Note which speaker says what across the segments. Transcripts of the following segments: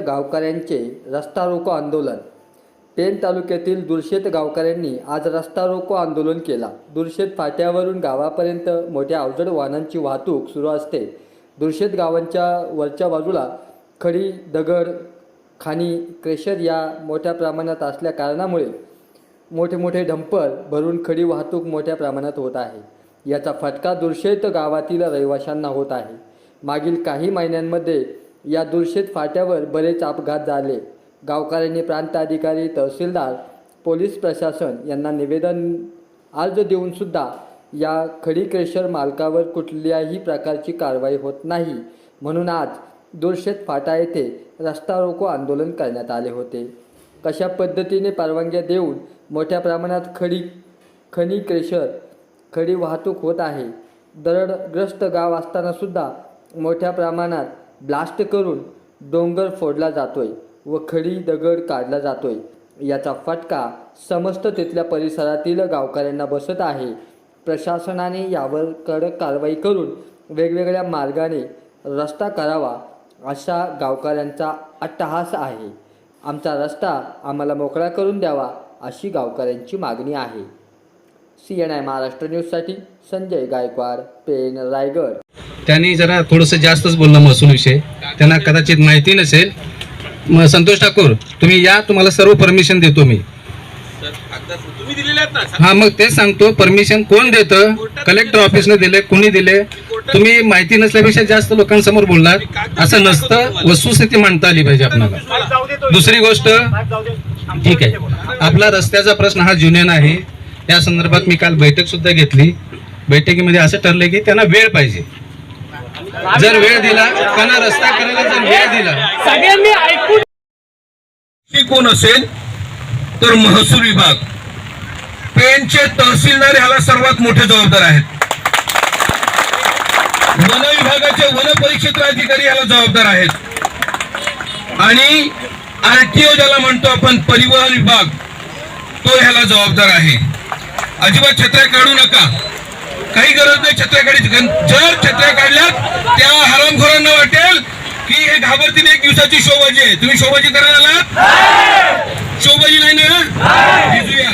Speaker 1: गावकऱ्यांचे रस्ता रोको आंदोलन. पेण तालुक्यातील दुर्शेत गावकऱ्यांनी आज रस्ता रोको आंदोलन केला. दुर्शेत फाट्यावरून गावापर्यंत मोठ्या अवजड वाहनांची वाहतूक सुरू असते. दुर्शेत गावांच्या वरच्या बाजूला खडी दगड खाणी क्रेशर या मोठ्या प्रमाणात असल्या कारणामुळे मोठे मोठे डंपर भरून खडी वाहतूक मोठ्या प्रमाणात होत आहे. याचा फटका दुर्शेत गावातील रहिवाशांना होत आहे. मागील काही महिन्यांमध्ये या दुर्शेत फाट्यावर बरेच अपघात झाले. गावकऱ्यांनी प्रांताधिकारी तहसीलदार पोलीस प्रशासन यांना निवेदन अर्ज देऊनसुद्धा या खडी क्रेशर मालकावर कुठल्याही प्रकारची कारवाई होत नाही. म्हणून आज दुर्शेत फाटा येथे रस्ता रोको आंदोलन करण्यात आले होते. कशा पद्धतीने परवानग्या देऊन मोठ्या प्रमाणात खडी खनी क्रेशर खडी वाहतूक होत आहे दरडग्रस्त गाव असतानासुद्धा मोठ्या प्रमाणात ब्लास्ट करून डोंगर फोडला जातोय व खडी दगड काढला जातोय. याचा फटका समस्त तिथल्या परिसरातील गावकऱ्यांना बसत आहे. प्रशासनाने यावर कडक कारवाई करून वेगवेगळ्या मार्गाने रस्ता करावा अशा गावकऱ्यांचा अट्टहास आहे. आमचा रस्ता आम्हाला मोकळा करून द्यावा अशी गावकऱ्यांची मागणी आहे. सी एन आय महाराष्ट्र न्यूजसाठी संजय गायकवाड पेन रायगड.
Speaker 2: त्यांनी जरा थोडंसं जास्तच बोललं महसूल विषय त्यांना कदाचित माहिती नसेल. मग संतोष ठाकूर तुम्ही या तुम्हाला सर्व परमिशन देतो मी. हा मग तेच सांगतो परमिशन कोण देतं? कलेक्टर ऑफिसने दिले कोणी दिले? तुम्ही माहिती नसल्यापेक्षा जास्त लोकांसमोर बोलणार असं नसतं वस्तुस्थिती मांडता आली पाहिजे आपल्याला. दुसरी गोष्ट ठीक आहे. आपला रस्त्याचा प्रश्न हा जुन्यान आहे त्या संदर्भात मी काल बैठक सुद्धा घेतली. बैठकीमध्ये असं ठरलं की त्यांना वेळ पाहिजे. जर वेळ दिला त्यांना रस्ता करायला जर वेळ दिला.
Speaker 3: ती कोण असेल तर महसूल विभाग. पेनचे तहसीलदार ह्याला सर्वात मोठे जबाबदार आहेत. वन विभागाचे वन परिक्षेत्र अधिकारी ह्याला जबाबदार आहेत. आणि आरटीओ ज्याला म्हणतो आपण परिवहन विभाग तो ह्याला जबाबदार आहे. अजिबात छत्र्या काढू नका. काही गरज नाही छत्र्या काढायची कारण जर छत्र्या काढल्यात त्या हरामखोरांना वाटेल की हे घाबरतील एक दिवसाची शोभाजी आहे. तुम्ही शोभाजी करायला आलात? शोभाजी नाही ना? भिजूया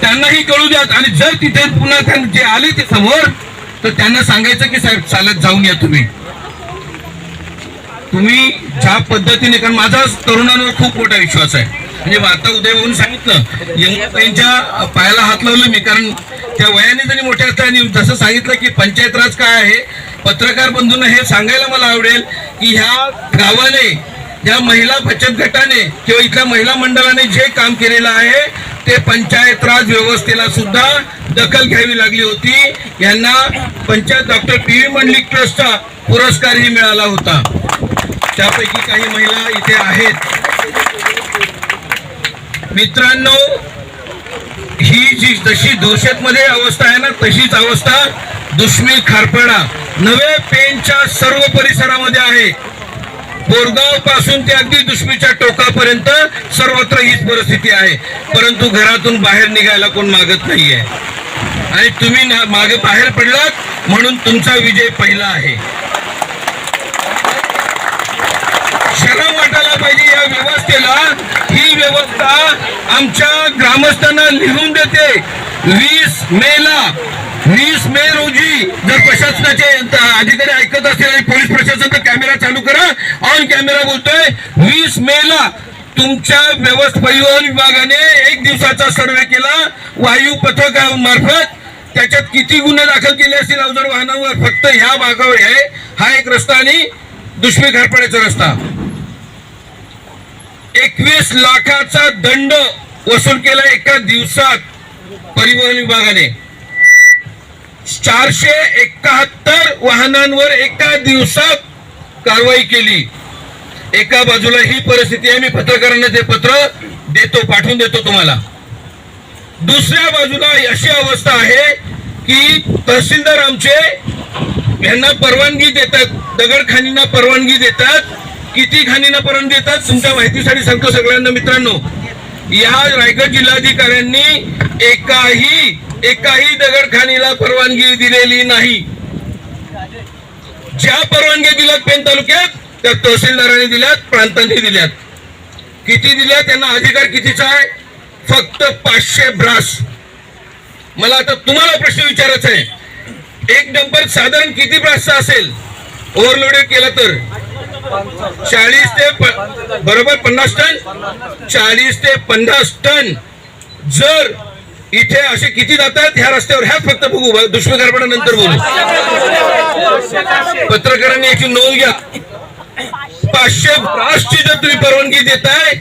Speaker 3: त्यांनाही कळू द्यात. आणि जर तिथे पुन्हा जे आले ते समोर तर त्यांना सांगायचं की साहेब चालत जाऊन या तुम्ही. तुम्ही ज्या पद्धतीने कारण माझा तरुणांवर खूप मोठा विश्वास आहे. म्हणजे आता उदय म्हणून सांगितलं यमुनाताईंच्या पायाला हात लावलं मी कारण त्या वयाने जरी मोठ्या असतात आणि जसं सांगितलं की पंचायत राज काय आहे पत्रकार बंधूंना हे सांगायला मला आवडेल की ह्या गावाने या महिला बचत गटाने किंवा इथल्या महिला मंडळाने जे काम केलेलं आहे ते पंचायत राज व्यवस्थेला सुद्धा दखल घ्यावी लागली होती. यांना panchayat doctor P V Mandlik ट्रस्टचा पुरस्कारही मिळाला होता. त्यापैकी काही महिला इथे आहेत. मित्रांनो ही जी जशी दोषेत मध्ये अवस्था आहे ना तशीच अवस्था दुश्मी खारपडा नवे पेनच्या सर्व परिसरामध्ये आहे. बोरगावपासून ते अगदी दुश्मीच्या टोकापर्यंत सर्वत्र हीच परिस्थिती आहे. परंतु घरातून बाहेर निघायला कोण मागत नाहीये. आणि तुम्ही मागे बाहेर पडलात म्हणून तुमचा विजय पहिला आहे. शरम वाटायला पाहिजे या व्यवस्थेला. ही व्यवस्था आमच्या ग्रामस्थांना लिहून देते. वीस मेला वीस मे रोजी जर प्रशासनाचे अधिकारी ऐकत असतील आणि पोलीस प्रशासन तर कॅमेरा चालू करा. ऑन कॅमेरा बोलतोय वीस मेला तुमच्या व्यवस्था परिवहन विभागाने एक दिवसाचा सर्वे केला. वायू पथकामार्फत त्याच्यात किती गुन्हे दाखल केले असतील अवजड वाहनावर? फक्त ह्या भागावर आहे. हा एक रस्ता आणि दुष्मी घरपड्याचा रस्ता. एकवीस लाखाचा दंड वसूल केला एका दिवसात परिवहन विभागाने. चारशे एकाहत्तर वाहनांवर एका दिवसात कारवाई केली. एका बाजूला ही परिस्थिती आहे मी पत्रकारांना ते पत्र देतो पाठवून देतो तुम्हाला. दुसऱ्या बाजूला अशी अवस्था आहे की तहसीलदार आमचे यांना परवानगी देतात दगडखानींना परवानगी देतात किती खाणींना परवानगी देतात तुमच्या माहितीसाठी सांगतो सगळ्यांना मित्रांनो. या रायगड जिल्हाधिकाऱ्यांनी एकाही एकाही दगडखानीला परवानगी दिलेली नाही. ज्या परवानग्या दिल्यात पेन तालुक्यात त्या तहसीलदारांनी दिल्यात प्रांतांनी दिल्यात. किती दिल्या त्यांना अधिकार कितीचा आहे? फक्त पाचशे ब्रास. मला आता तुम्हाला प्रश्न विचारायचा आहे. एक डंपर साधारण किती ब्रासचा असेल? ओव्हरलोडेड केला तर? चाळीस ते बरोबर पन्नास टन? चाळीस ते पन्नास टन. जर इथे असे किती जातात ह्या रस्त्यावर ह्याच फक्त बघू दुष्प्रकारपणा नंतर बोलू. पत्रकारांनी याची नोंद घ्या. पाचशे ब्रासची जर तुम्ही परवानगी देताय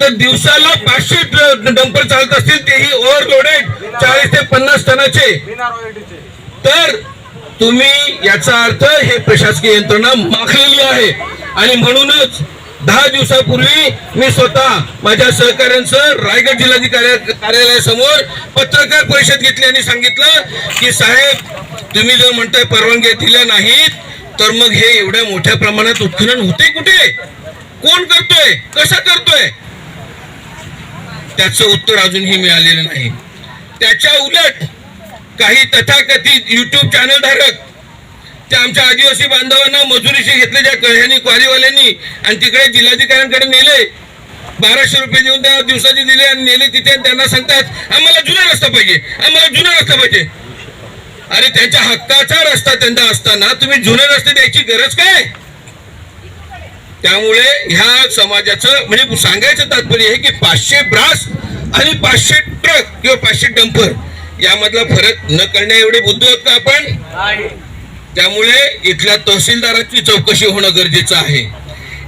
Speaker 3: तर दिवसाला पाचशे डंपर चालत असतील तेही ओव्हरलोडेड चाळीस ते पन्नास टनाचे. तर तुम्ही याचा अर्थ हे प्रशासकीय यंत्रणा माखलेली आहे. आणि म्हणूनच दहा दिवसापूर्वी मी स्वतः माझ्या सहकाऱ्यांसह रायगड जिल्हाधिकारी कार्यालयासमोर पत्रकार परिषद घेतली आणि सांगितलं की साहेब तुम्ही जर म्हणताय परवानग्या दिल्या नाहीत तर मग हे एवढ्या मोठ्या प्रमाणात उत्खनन होते कुठे? कोण करतोय? कसा करतोय? त्याचं उत्तर अजूनही मिळालेलं नाही. त्याच्या उलट काही तथाकथित युट्यूब चॅनल धारक त्या आमच्या आदिवासी बांधवांना मजुरीशी घेतले कळ्यांनी क्वारीवाल्यांनी आणि तिकडे जिल्हाधिकाऱ्यांकडे नेले. बाराशे रुपये देऊन त्या दिवसाचे दिले आणि नेले तिथे त्यांना सांगतात आम्हाला जुना रस्ता पाहिजे आम्हाला जुना रस्ता पाहिजे. अरे त्यांच्या हक्काचा रस्ता त्यांना असताना तुम्ही जुने रस्ते द्यायची गरज काय? त्यामुळे ह्या समाजाचं म्हणजे सांगायचं तात्पर्य हे की पाचशे ब्रास आणि पाचशे ट्रक किंवा पाचशे डंपर यामधला फरक न करण्या एवढे बुद्ध आहोत का आपण? त्यामुळे इथल्या तहसीलदाराची चौकशी होणं गरजेचं आहे.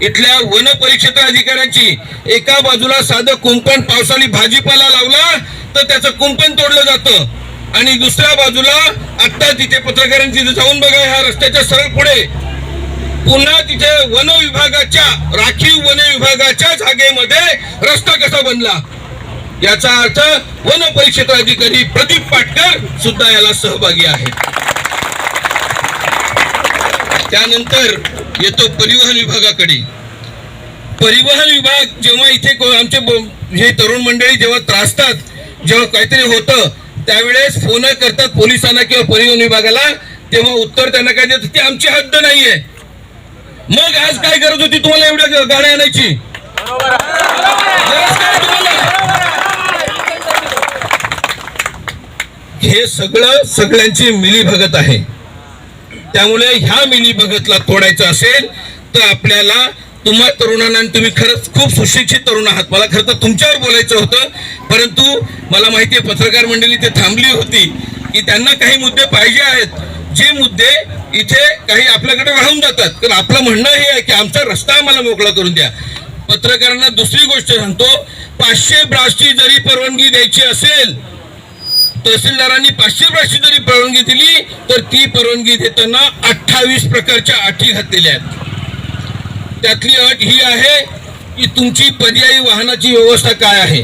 Speaker 3: इथल्या वन परिक्षेत्र अधिकाऱ्यांची एका बाजूला साधं कुंपण पावसाळी भाजीपाला लावला तर त्याचं कुंपण तोडलं जातं. आणि दुसऱ्या बाजूला आता तिथे पत्रकारांची जाऊन बघा ह्या रस्त्याच्या सरळ पुढे. पुन्हा तिथे वन विभागाच्या राखीव वन विभागाच्या जागेमध्ये रस्ता कसा बनला? याचा अर्थ वन परिक्षेत्र अधिकारी प्रदीप पाटकर सुद्धा याला सहभागी आहेत. त्यानंतर येतो परिवहन विभागाकडे. परिवहन विभाग जेव्हा इथे आमचे हे तरुण मंडळी जेव्हा त्रासतात जेव्हा काहीतरी होतं त्यावेळेस फोन करतात पोलिसांना किंवा परिवहन विभागाला तेव्हा उत्तर त्यांना काय देतात की आमची हद्द नाहीये. मग आज काय गरज होती तुम्हाला एवढ्या गाड्या आणायची गरज काय तुम्हाला? हे सगळं सगळ्यांची मिलीभगत आहे. त्यामुळे ह्या मिली भगतला तोडायचं असेल तर आपल्याला तुम्हा तरुणांना तुम्ही खरंच खूप सुशिक्षित तरुण आहात. मला खरं तर तुमच्यावर बोलायचं होतं परंतु मला माहिती आहे पत्रकार मंडळी ते थांबली होती की त्यांना काही मुद्दे पाहिजे आहेत. जे मुद्दे इथे काही आपल्याकडे राहून जातात. कारण आपलं म्हणणं हे आहे की आमचा रस्ता आम्हाला मोकळा करून द्या. पत्रकारांना दुसरी गोष्ट सांगतो पाचशे ब्रासची जरी परवानगी द्यायची असेल तहसीलदारांनी पाचशे पाचशे जरी परवानगी दिली तर ती परवानगी देताना अठ्ठावीस प्रकारच्या अटी घातलेल्या आहेत. त्यातली अट ही आहे की तुमची पर्यायी वाहनाची व्यवस्था काय आहे?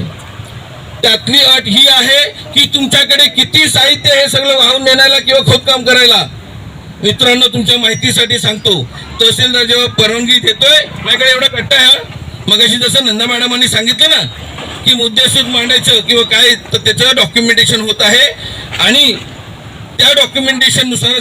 Speaker 3: त्यातली अट ही आहे की तुमच्याकडे किती साहित्य हे सगळं वाहून नेण्याला किंवा खोदकाम करायला? मित्रांनो तुमच्या माहितीसाठी सांगतो तहसीलदार जेव्हा परवानगी देतोय माझ्याकडे एवढा कट्टा आहे मग अशी जसं नंदा मॅडमांनी सांगितलं ना की मुद्देसूद मांडायचं किंवा काय तर त्याचं डॉक्युमेंटेशन होत आहे. आणि त्या डॉक्युमेंटेशननुसार